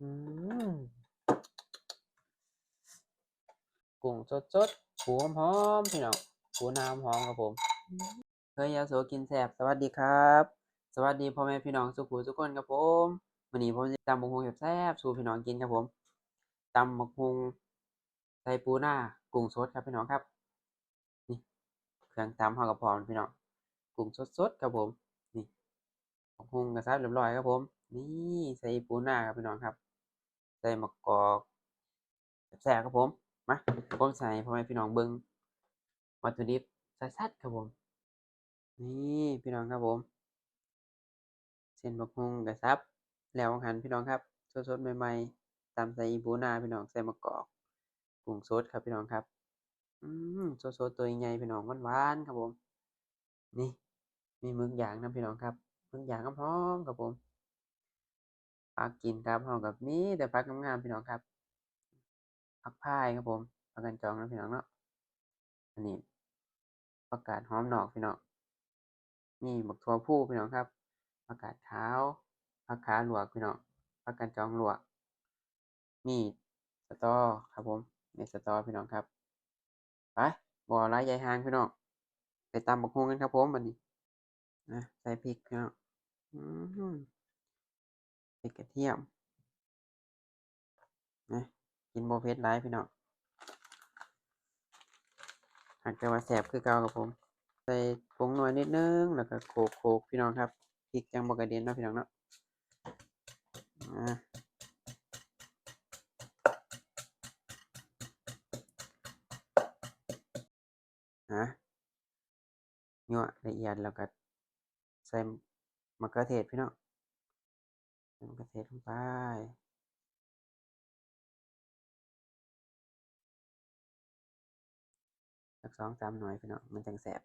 กุ้งสดๆปูหอมๆพี่น้องปูน้ำหอมครับผมเฮ้ยยาโสกินแซ่บสวัสดีครับ สวัสดีพ่อแม่พี่น้องสุขุทุกคนครับผมวันนี้ผมจะตำบักหุ่งแซ่บๆสู่พี่น้องกินครับผมตำบักหุ่งใส่ปูหน้ากุ้งสดครับพี่น้องครับนี่เครื่องตำเฮากับพร้อมพี่น้องกุ้งสดๆครับผมนี่บักหุ่งกระซับเรียบร้อยครับผม นี่ใส่ปูหน้าครับพี่น้องครับ ใส่มะกอกแซ่บครับผมมาผมใส่พ่อแม่พี่น้องเบิ่งวัตถุดิบสัดๆครับผม นี่พี่น้องครับผม เส้นบักฮุงกระซับ แล้วหันพี่น้องครับสดๆใหม่ๆตามใส่อีปูนาพี่น้องใส่มะกอกกุ้งสดครับพี่น้องครับ อืมสดๆตัวใหญ่ๆพี่น้องหวานๆครับผม นี่ มีมึกย่างนะพี่น้องครับมึกย่างหอมๆครับผม ผักกินครับเฮากับมีแต่ผักงามๆพี่น้องครับผักพายครับผมผักกันจองนะพี่น้องเนาะอันนี้ผักกาดหอมหนอกพี่น้องนี่บักทัวผู้พี่น้องครับผักกาดขาวผักขาหลวกพี่น้องผักกันจองหลวกมีสตอครับผมมีสตอพี่น้องครับไปบ่อไรใหญ่หางพี่น้องไปตำบักฮวงกันครับผมบัดนี้นะใส่พริกพี่น้องอืม พริกกระเทียมนะกินโบเผ็ดไรพี่น้องหากจะว่าแสบคือเก่าครับผม ใส่ผงนัวนิดนึง แล้วก็โขกโขกพี่น้องครับพริกจังบกระเด็นเนาะพี่น้องเนาะอ่าฮะยั่วละเอียดแล้วก็ใส่มะเขือเทศพี่น้อง ใส่มะเขือเทศลงไป สักสองสามหน่อยพี่น้องมันจังแสบ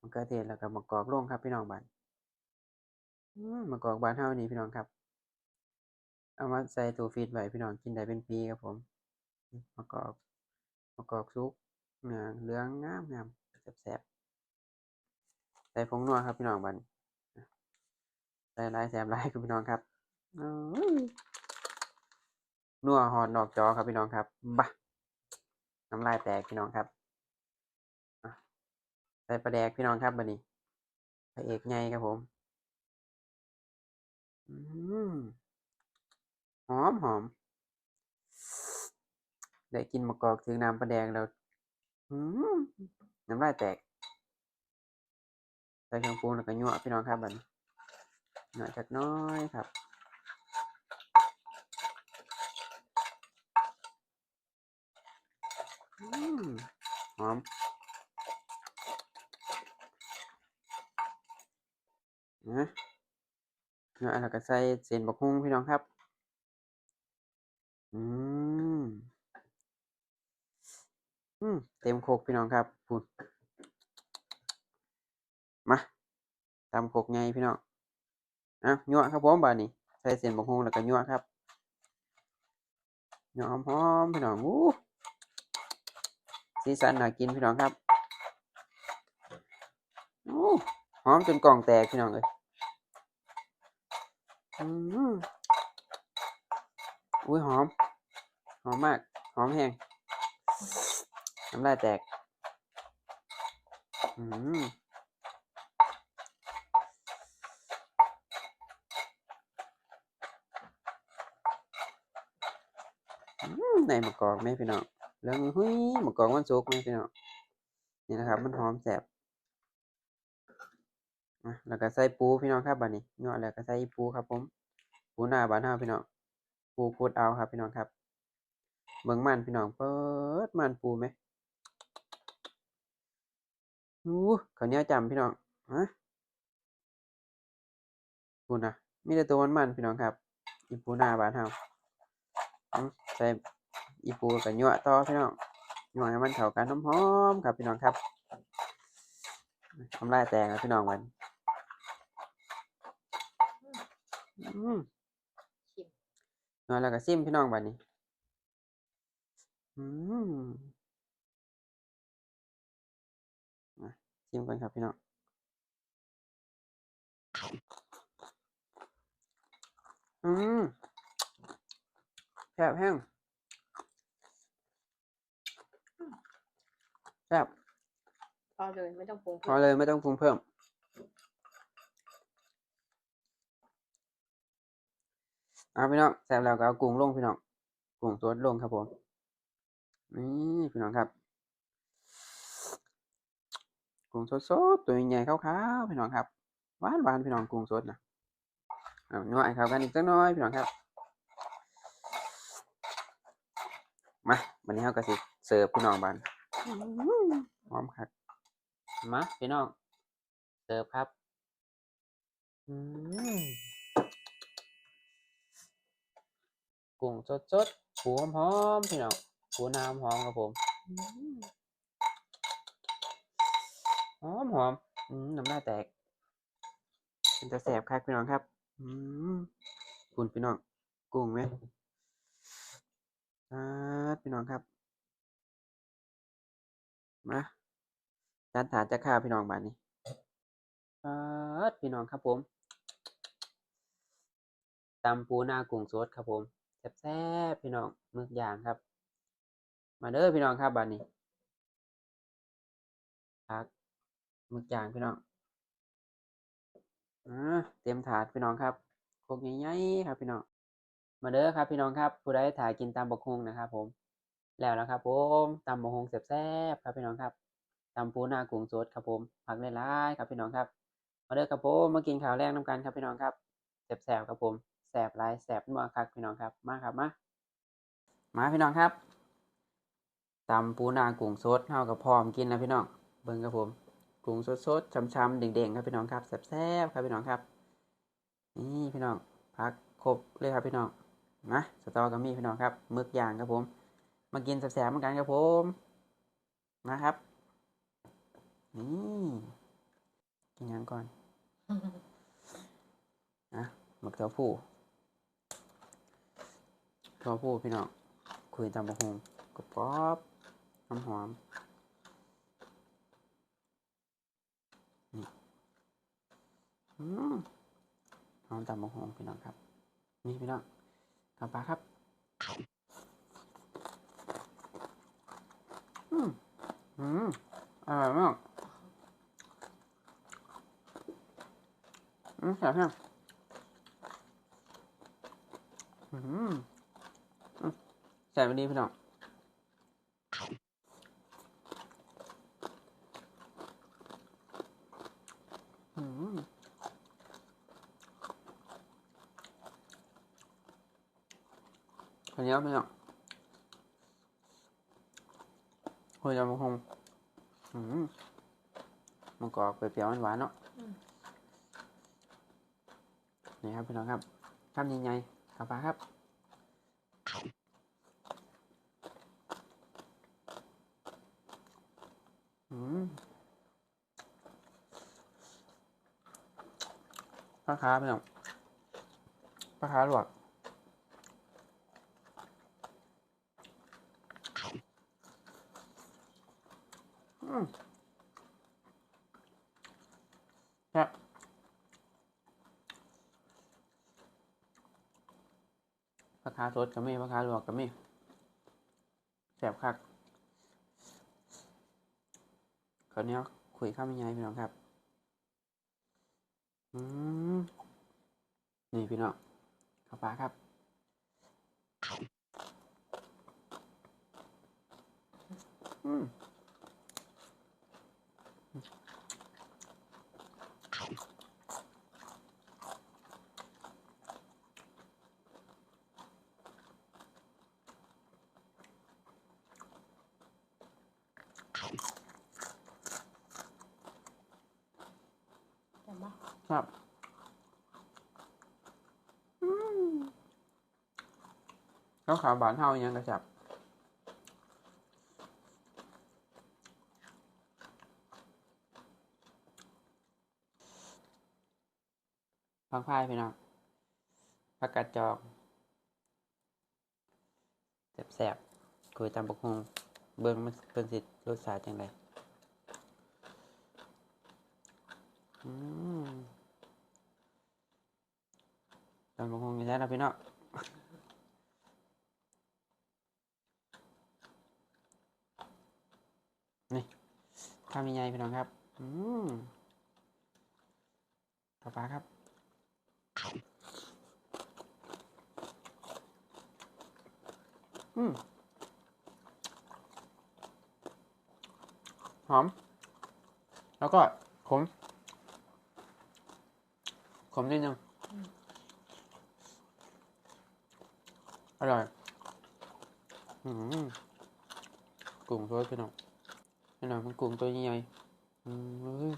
มะเขือเทศแล้วก็มะกอกลงครับพี่น้องบ้านมะกอกบ้านเฮานี่พี่น้องครับ เอามาใส่ตู้ฟรีซไว้พี่น้องกินได้เป็นปีครับผมมะกอกมะกอกสุก เนื้อเหลืองงามงามแซ่บๆใส่ผงนัวครับพี่น้องบ้านใส่ลายแซ่บลายครับพี่น้องครับนัวหอดนอกจอครับพี่น้องครับบะน้ำลายแตกพี่น้องครับใส่ปลาแดกพี่น้องครับบัดนี้พระเอกไงครับผมหอมหอมได้กินมะกอกถึงน้ำปลาแดงแล้ว น้ำลายแตกใส่เครื่องปรุงแล้วก็ยั่วพี่น้องครับบัดนี้หน่อยจักน้อยครับอืมหอมนะแล้วก็ใส่เส้นบักฮุ่งพี่น้องครับ อืม อืม เต็มโคกพี่น้องครับพูดมาตำโคกไงพี่น้องอะยั่วครับผมบานี้ใส่เส้นบกฮงแล้วก็ยั่วครับยั่วหอมๆพี่น้องอู้สีสันน่ากินพี่น้องครับอู้หอมจนกล่องแตกพี่น้องเลยอืมอุ้ยหอม หอมมาก หอมแห้ง น้ำลายแตกอืมอืมในมะกอกแม่พี่น้องแล้วหุยมะกอกมันสุกแม่พี่น้องนี่นะครับ มันหอมแสบแล้วก็ใส่ปูพี่น้องครับบัดนี้เนาะแล้วก็ใส่ปูครับผม ปูหน้าบ้านเฮาพี่น้อง ปูโคตรเอาครับพี่น้องครับ เบิ่งมันพี่น้องเปิดมันปูไหม อู้ข้าวเหนียวจำพี่น้องฮะปูนะมีแต่ตัวมันๆพี่น้องครับ อีปูหน้าบ้านเฮาอืมใส่อีปูกับยั่วต่อพี่น้องยั่วให้มันเข้ากันหอมๆครับพี่น้องครับทำลายแตกครับพี่น้องวันอืมชิมนอนแล้วก็ซิมพี่น้องบัดนี้ อืม อะซิชิมกันครับพี่น้องอืมแซ่บแห้งแซ่บพอเลยไม่ต้องปรุงพอเลยไม่ต้องปรุงเพิ่ม เอาพี่น้องแซ่บแล้วก็เอากุ้งลงพี่น้องกุ้งสดลงครับผม นี่พี่น้องครับ กุ้งสดๆตัวใหญ่ขาวๆพี่น้องครับหวานหวานพี่น้องกุ้งสดนะเอาน่อยครับกันอีกสักหน้อยพี่น้องครับมาวันนี้เราก็สิเสิร์ฟพี่น้องบานหอมครับมาพี่น้องเสิร์ฟครับอืมกุ้งสดๆปูหอมๆพี่น้องปูน้ำหอมครับผม อมหอมหอมอืมน้ำลายแตก เป็นจะแสบครับพี่น้องครับ อืมคุณพี่น้องกุ้งไหมอ่าพี่น้องครับ มาจานถาดจะข้าพี่น้องบานนี้อ่าพี่น้องครับผมตำปูหน้ากุ้งสดครับผมแซ่บๆพี่น้องมึกย่างครับ มาเด้อพี่น้องครับบานนี้พัก มึกย่างพี่น้องอ่าเตรียมถาดพี่น้องครับโคกใหญ่ๆครับพี่น้อง มาเด้อครับพี่น้องครับ ผู้ใดถ่ายกินตามบกฮงนะครับ ผม แล้วนะครับ ผมตำบกฮงแซ่บๆครับพี่น้องครับตำปูนากุ้งสดครับผม ผักหลายๆครับพี่น้องครับ มาเด้อครับผมมากินข้าวแรงน้ำกันครับพี่น้องครับแซ่บๆครับผมแซ่บลายแซ่บนัวครับพี่น้องครับ มาครับมา มาพี่น้องครับตำปูนากุ้งสดเฮากับพร้อมกินแล้วพี่น้อง เบิ่งครับผม กุ้งสดๆช้ำๆเด้งๆครับพี่น้องครับแซ่บๆครับพี่น้องครับ นี่พี่น้องพักครบเลยครับพี่น้องนะสตอกัมีพี่น้องครับมึกยางครับผม มากินแซ่บๆเหมือนกันครับผมนะครับนี่กินยังก่อนนะหมึกเต้าผู้เต้าผู้พี่น้องคุยตามบะฮงกรอบๆน้ำหอม อืมหอมตำบักหงพี่น้องครับ นี่พี่น้องกลับปลาครับ อืมอืมอร่อยมากอืมแซ่บแห้งอืมอืมแซ่บดีพี่น้องอืม ข้าวเหนียวพี่น้องคุยจะมาคงอืมมันกรอบเปรี้ยวๆหวานๆเนาะนี่ครับพี่น้องครับคำใหญ่ๆกับปลาครับอืมปลาคาพี่น้องปลาคาลวก ครับผักคาสดก็มีผักคาลวกก็มีแสบคักคราวนี้คุยข้ามยังไงพี่น้องครับ อืมนี่พี่น้องข้าวปลาครับอืม แต่ว่า ครับข้าวขาวบานเฮายังกระจับพักพายพี่น้องผักกาดจอกแสบๆคุยตามปกคงเบิ่งมันเป็นสิทธิ์รสชาติจังได อืมตอ นะพี่น้องนี่ข้าวมีไงพี่น้องครับ อืมต่อไปครับอืมหอม แล้วก็ขมขมนิดนึง อร่อยอืมกุ้งสดพี่น้องพี่น้องมันกุ้งตัวใหญ่อืม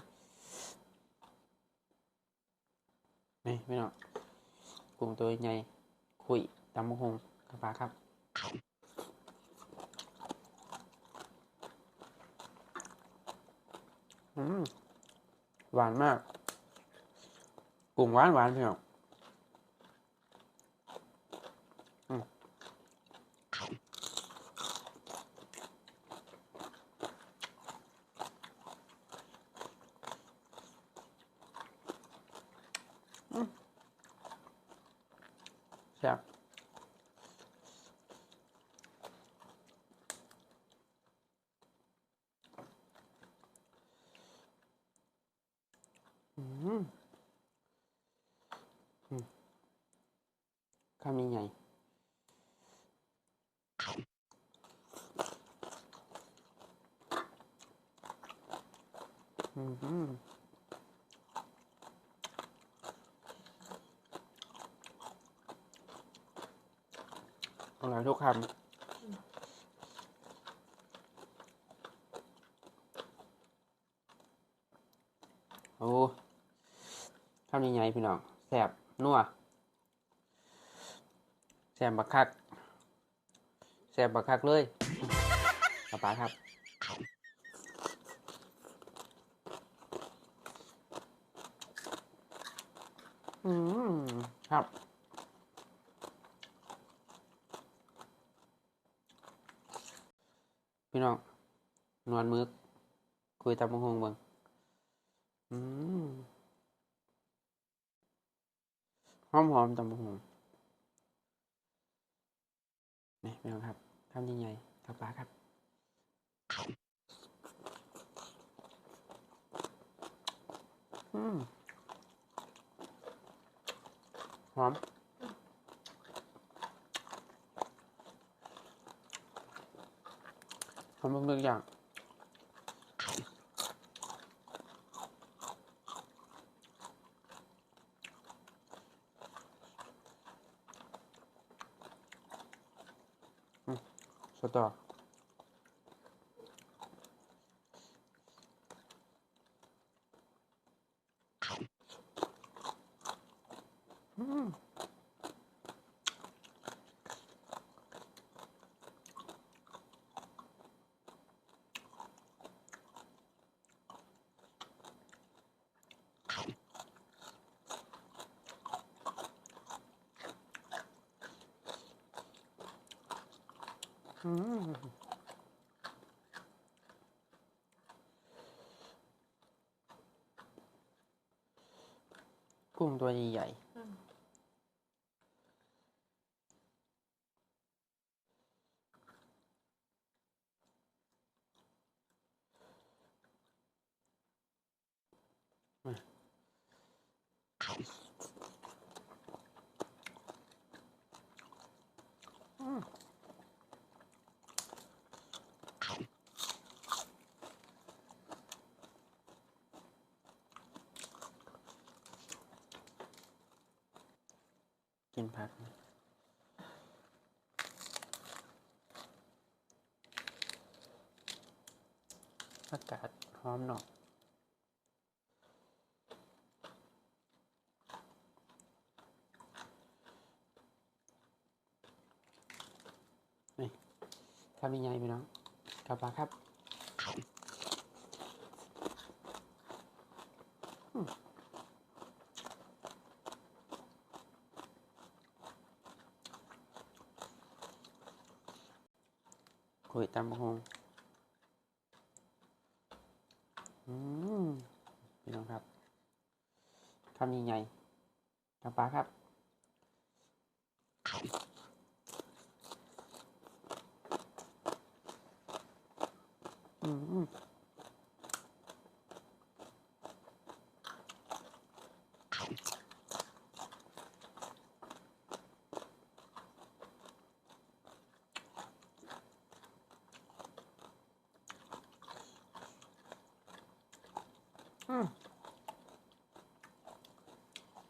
นี่พี่น้องกุ้งตัวใหญ่คุยตำมะฮงกระปาครับอืมหวานมาก กุ้งหวานหวานพี่น้องอืมอืมแซ่บอืมอืมคำใหญ่อืมอืมอ ร่อยทุกคำโอ้ทำใหญ่ๆพี่น้องแซบนัวแซบบักคักแซบบักคักเลยป้าป๋าครับ อืมครับ พี่น้องน วลมือคุยตามมงหงบิ่งอืมหอมหอมตามมงหงนี่พี่น้องครับทำยังไงกับปลาครับอืมหอมหอมบางอย่าง อืม สตออืมอืม กุ้งตัวใหญ่อืม พักอากาศหอมเนาะนี่ทำยังไงพี่น้องกลับมาครับ คุยตามหงอืมพี่น้องครับคำใหญ่ๆกับปลาครับอืม อืม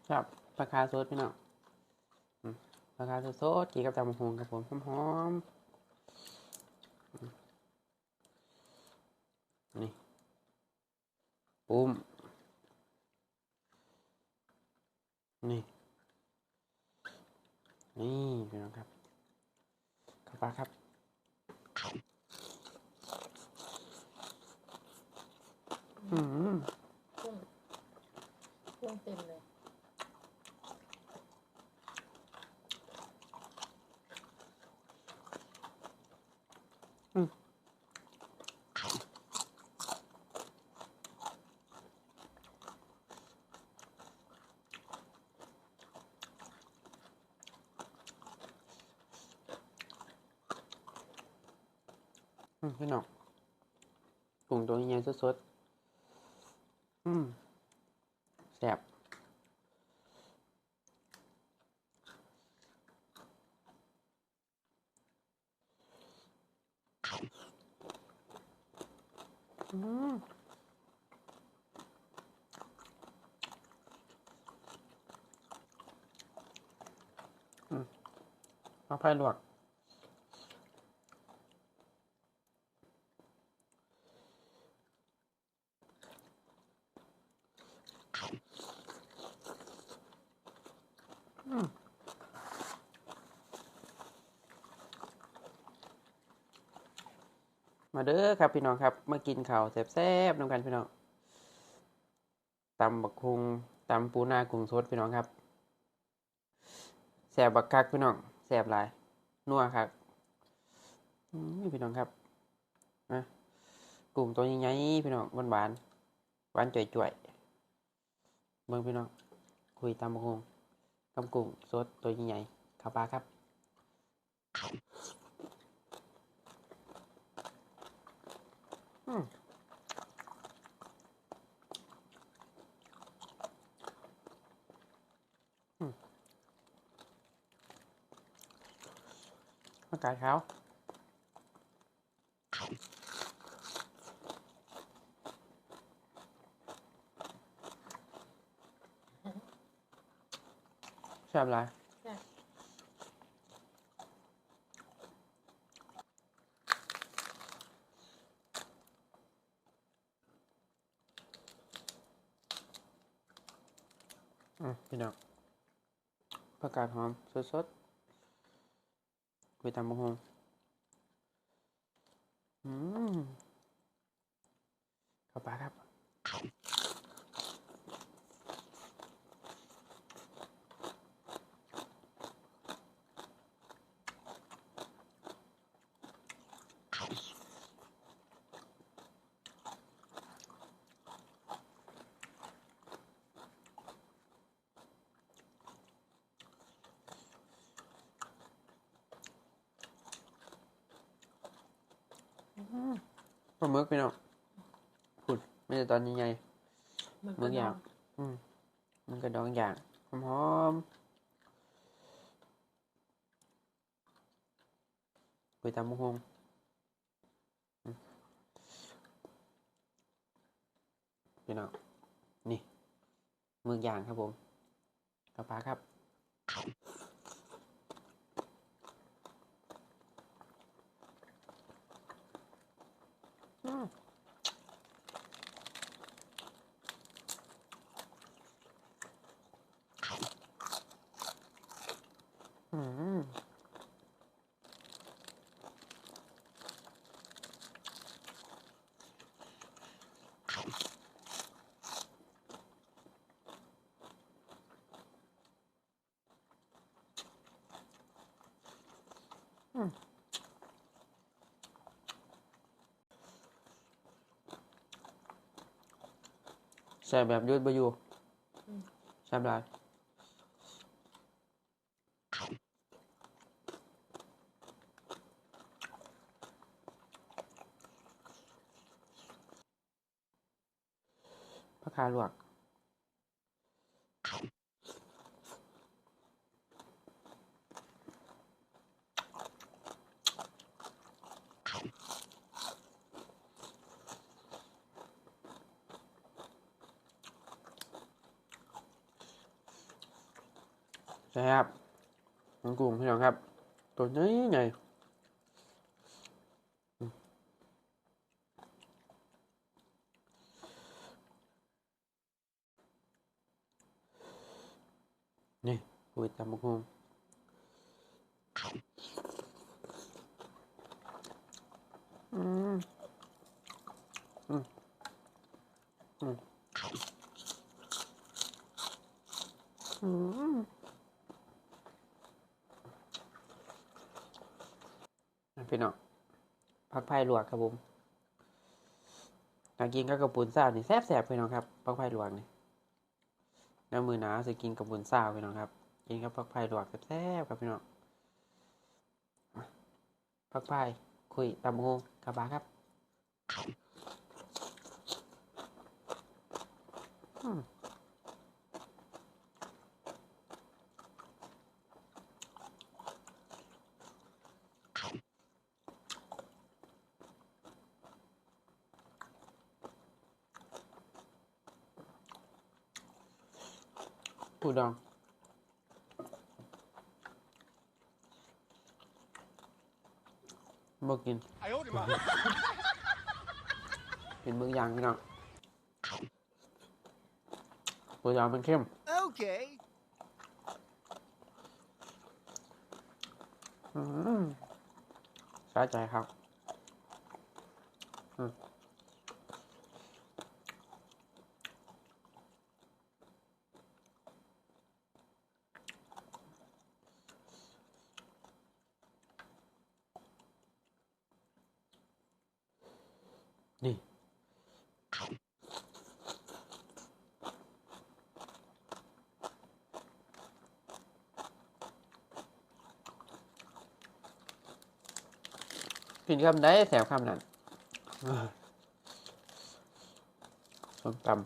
ครับปลาคาสดพี่น้องอืมปลาคาสดสดๆกินกับตำหงครับผมหอมๆอืมนี่ปุ้ม นี่ นี่พี่น้องครับข้าวปลาครับอืม กุ้งกุ้งเต็มเลย อืมพี่น้องกุ้งตัวใหญ่ๆ สดๆ อืมแซ่บอืมอืมเอาไผ่ลวก อืม มาเด้อครับพี่น้องครับ มากินข้าวแซ่บๆน้ำกันพี่น้องตำบักคุงตำปูนากุ้งสดพี่น้องครับแซ่บบักคักพี่น้องแซ่บหลายนัวครับอืมพี่น้องครับนะกุ้งตัวใหญ่ๆพี่น้องหวานหวานๆหวานจ่วยๆเบิ่งพี่น้องคุยตำบักคุงกำกุ้งสดตัวใหญ่ๆข้าวปลาครับ อืมอืมอากาศเขาแซ่บหลาย ใช่ อืม พี่น้องผักกาดหอมสดๆไปตำบักฮงอืมข้าวปลาครับ ปลาหมึกพี่น้องพูดไม่ใช่ตอนนี้ไงมันเมื่ออย่าง อืมมันกระดองอย่างหอมๆไปตำบักฮงอืมพี่น้องนี่มือย่างครับผมกระปลาครับ อืมอืมอืม แซ่บแบบยืดไปอยู่แซ่บหลายผักคาลวก ใช่ครับมันกุ้งพี่น้องครับ ตัวนี้ไงอืมนี่คุยตำบักหุ่งอืมอืมอืมอืม พี่น้องผักไผ่ ลวกครับผมถ้ากินกับกระปุนซาวนี่แซ่บๆพี่น้องครับผักไผ่ลวกนี่น้ำมือหนาสิกินกระปุนซาวพี่น้องครับ กินกับผักไผ่ลวกแซ่บๆครับพี่น้องผักไผ่คุยตำโฮกงกระบาครับ của đồng bước nhìn. Nhìn bước dần cái nào? Bây giờ mình kem ok. Ừ. sẽ chạy học. Ừ. กินคำได้แถวคำนั้นส้มตำ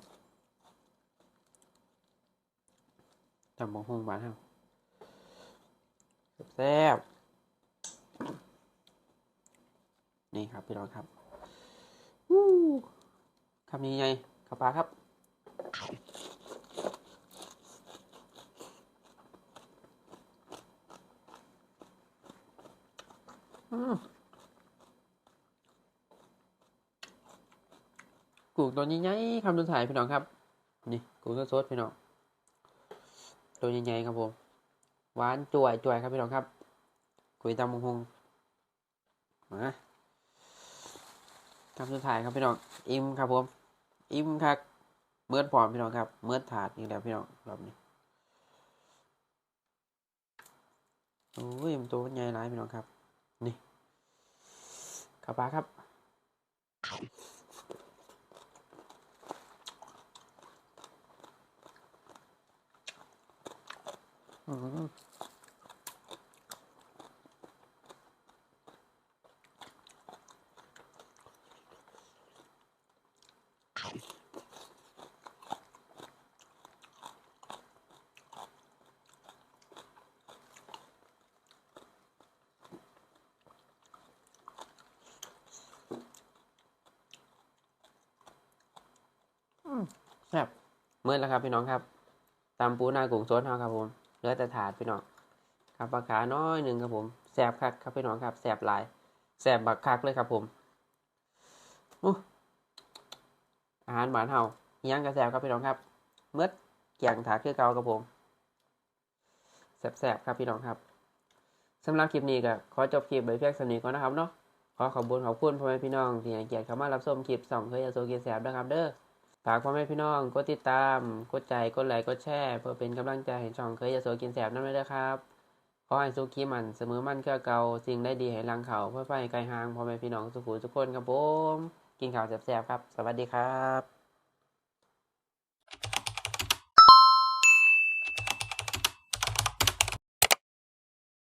ตำบงฮงบ้านเฮาแซ่บนี่ครับพี่น้องครับวู้คำนี้ไงข้าวปลาครับอืม กุ้งตัวใหญ่ๆคำสุดท้ายพี่น้องครับ นี่กุ้งสดๆพี่น้องตัวใหญ่ๆครับผมหวานจ่วยจ่วยครับพี่น้องครับกุยตำมงฮงมาคำสุดท้ายครับพี่น้องอิ่มครับผมอิ่มครับเมื่อพร้อมพี่น้องครับเมื่อถาดนี่แล้วพี่น้องรอบนี้โอ้ยมันตัวใหญ่หลายพี่น้องครับ นี่ข้าวปลาครับ อืมแซ่บเมื่อแล้วครับพี่น้องครับตำปูนากุ้งสดเฮาครับผม เหลือแต่ถาดพี่น้องครับปลาขาน้อยหนึ่งครับผมแซบคักครับพี่น้องครับแซบหลายแซบบักคักเลยครับผมอู้อาหารหวานเฮาอิหยังกระแซบครับพี่น้องครับเมื่อเกี่ยงถาดคือเก่าครับผมแซ่บๆครับพี่น้องครับสำหรับคลิปนี้ก็ขอจบคลิปไว้เพียงเท่านี้ก่อนนะครับเนาะขอขอบคุณขอบคุณพ่อแม่พี่น้องที่ให้เกียรติเข้ามารับชมคลิปส่องเคยยาโซกินแซบนะครับเด้อ ฝากพ่อแม่พี่น้องกดติดตาม กดใจกดไลค์กดแชร์ เพื่อเป็นกำลังใจให้ช่องเคยจะโสกินแสบนั่นเลยนะครับขอให้สุขีมันเสมอมั่นเครือเก่าสิ่งได้ดีให้ลังเขาเพื่อไปไกลห่างพ่อแม่พี่น้องสุขุทุกคนครับผมกินข่าวแสบๆครับ สวัสดีครับ